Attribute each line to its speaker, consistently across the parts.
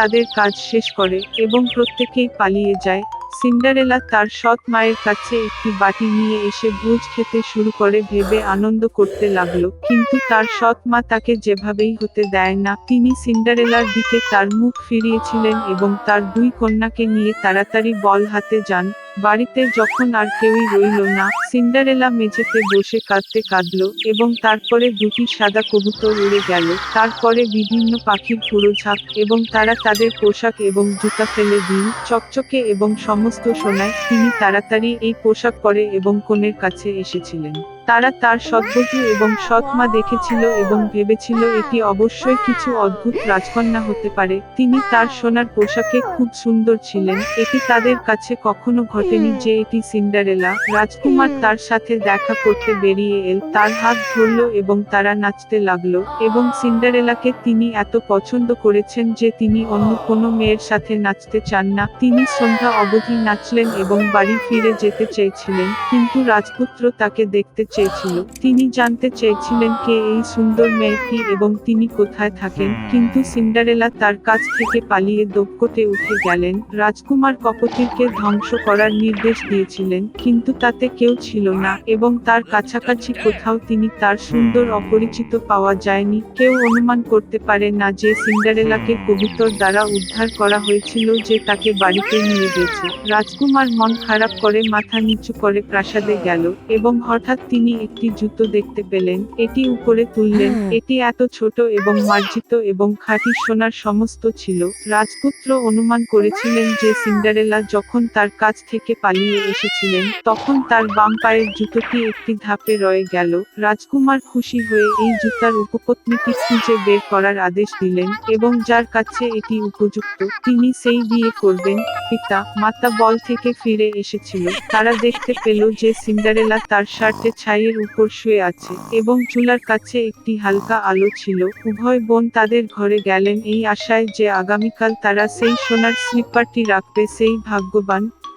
Speaker 1: তাদের কাজ শেষ করে এবং প্রত্যেকেই পালিয়ে যায়। সিন্ডারেলা তার সৎ মায়ের কাছে একটি বাটি নিয়ে এসে ভোজ খেতে শুরু করে ভেবে আনন্দ করতে লাগল। কিন্তু তার সৎ মা তাকে যেভাবেই হতে দেয় না, তিনি সিন্ডারেলার দিকে তার মুখ ফিরিয়েছিলেন এবং তার দুই কন্যাকে নিয়ে তাড়াতাড়ি বল হাতে যান। বাড়িতে যখন আর কেউই রইল না, সিন্ডারেলা মেঝেতে বসে কাঁদতে কাঁদল এবং তারপরে দুটি সাদা কবুতর উড়ে গেল। তারপরে বিভিন্ন পাখির পুরো ঝাঁক এবং তারা তাদের পোশাক এবং জুতা ফেলে দিন চকচকে এবং সমস্ত সোনায় তিনি তাড়াতাড়ি এই পোশাক পরে এবং কনের কাছে এসেছিলেন। তারা তার সদ্বধূ এবং সৎ মা দেখেছিল এবং ভেবেছিল এটি অবশ্যই কিছু অদ্ভুত রাজকন্যা হতে পারে। তিনি তার সোনার পোশাকে খুব সুন্দর ছিলেন। এটি তাদের কাছে কখনো ঘটেনি যে এটি সিন্ডারেলা। রাজকুমার তার সাথে দেখা করতে বেরিয়ে এল। তার হাত ধরল এবং তারা নাচতে লাগল এবং সিন্ডারেলাকে তিনি এত পছন্দ করেছেন যে তিনি অন্য কোনো মেয়ের সাথে নাচতে চান না। তিনি সন্ধ্যা অবধি নাচলেন এবং বাড়ি ফিরে যেতে চেয়েছিলেন। কিন্তু রাজপুত্র তাকে দেখতে চেয়েছিল। তিনি জানতে চেয়েছিলেন কে এই সুন্দর মেয়েটি এবং তিনি কোথায় থাকেন। কিন্তু সিন্ডারেলা তার কাছ থেকে পালিয়ে দক্ষতে উঠে গেলেন। রাজকুমার কপতিরকে ধ্বংস করার নির্দেশ দিয়েছিলেন কিন্তু তাতে কেউ ছিল না এবং তার কাছাকাছি কোথাও তিনি তার সুন্দর অপরিচিত পাওয়া যায়নি। কেউ অনুমান করতে পারে না যে সিন্ডারেলাকে কবুতর দ্বারা উদ্ধার করা হয়েছিল যে তাকে বাড়িতে নিয়ে গেছে। রাজকুমার মন খারাপ করে মাথা নিচু করে প্রাসাদে গেল এবং হঠাৎ তিনি একটি জুতো দেখতে পেলেন এটি উপরে তুললেন এটি এত ছোট এবং মার্জিত এবং খাঁটি সোনার সমস্ত ছিল। রাজপুত্র অনুমান করেছিলেন যে সিন্ডারেলা যখন তার কাছ থেকে পালিয়ে এসেছিলেন তখন তার বাম পায়ের জুতোটি একটি ধাপে রয়ে গেল। রাজকুমার খুশি হয়ে এই জুতার উপপত্নীটি খুঁজে বের করার আদেশ দিলেন এবং যার কাছে এটি উপযুক্ত তিনি সেই বিয়ে করবেন। পিতা মাতা বল থেকে ফিরে এসেছিল। তারা দেখতে পেল যে সিন্ডারেলা তার শার্টে ছাইয়ের উপর শুয়ে আছে এবং চুলার কাছে একটি হালকা আলো ছিল। উভয় বোন তাদের ঘরে গেলেন এই আশায় যে আগামীকাল তারা সেই সোনার স্লিপারটি রাখবে, সেই ভাগ্যবান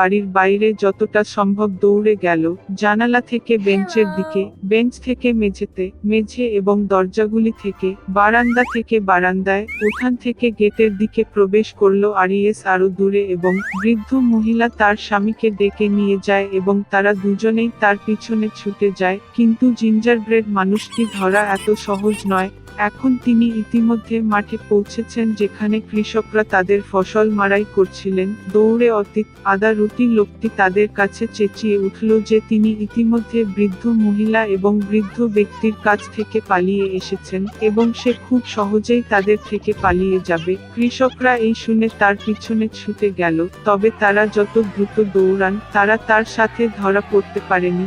Speaker 1: বাড়ির বাইরে যতটা সম্ভব দৌড়ে গেল জানালা থেকে বেঞ্চের দিকে বেঞ্চ থেকে মেঝেতে মেঝে এবং দরজাগুলি থেকে বারান্দা থেকে বারান্দায় উঠান থেকে গেটের দিকে প্রবেশ করল আরিয়েস আরও দূরে এবং বৃদ্ধ মহিলা তার স্বামীকে ডেকে নিয়ে যায় এবং তারা দুজনেই তার পিছনে ছুটে যায় কিন্তু জিঞ্জার ব্রেড মানুষটি ধরা এত সহজ নয় এখন তিনি ইতিমধ্যে মাঠে পৌঁছেছেন যেখানে কৃষকরা তাদের ফসল মারাই করছিলেন দৌড়ে অতীত আদা রুটি লোকটি তাদের কাছে চেঁচিয়ে উঠল যে তিনি ইতিমধ্যে বৃদ্ধ মহিলা এবং বৃদ্ধ ব্যক্তির কাছ থেকে পালিয়ে এসেছেন এবং সে খুব সহজেই তাদের থেকে পালিয়ে যাবে। কৃষকরা এই শুনে তার পিছনে ছুটে গেল, তবে তারা যত দ্রুত দৌড়ান, তারা তার সাথে ধরা পড়তে পারেনি।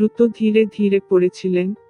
Speaker 1: দ্রুত ধীরে ধীরে পড়েছিলেন।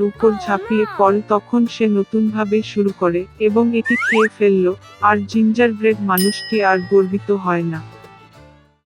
Speaker 1: উপর ঝাঁপিয়ে পড়ে তখন সে নতুনভাবে শুরু করে এবং এটি খেয়ে ফেলল, আর জিঞ্জার ব্রেড মানুষটি আর গর্বিত হয় না।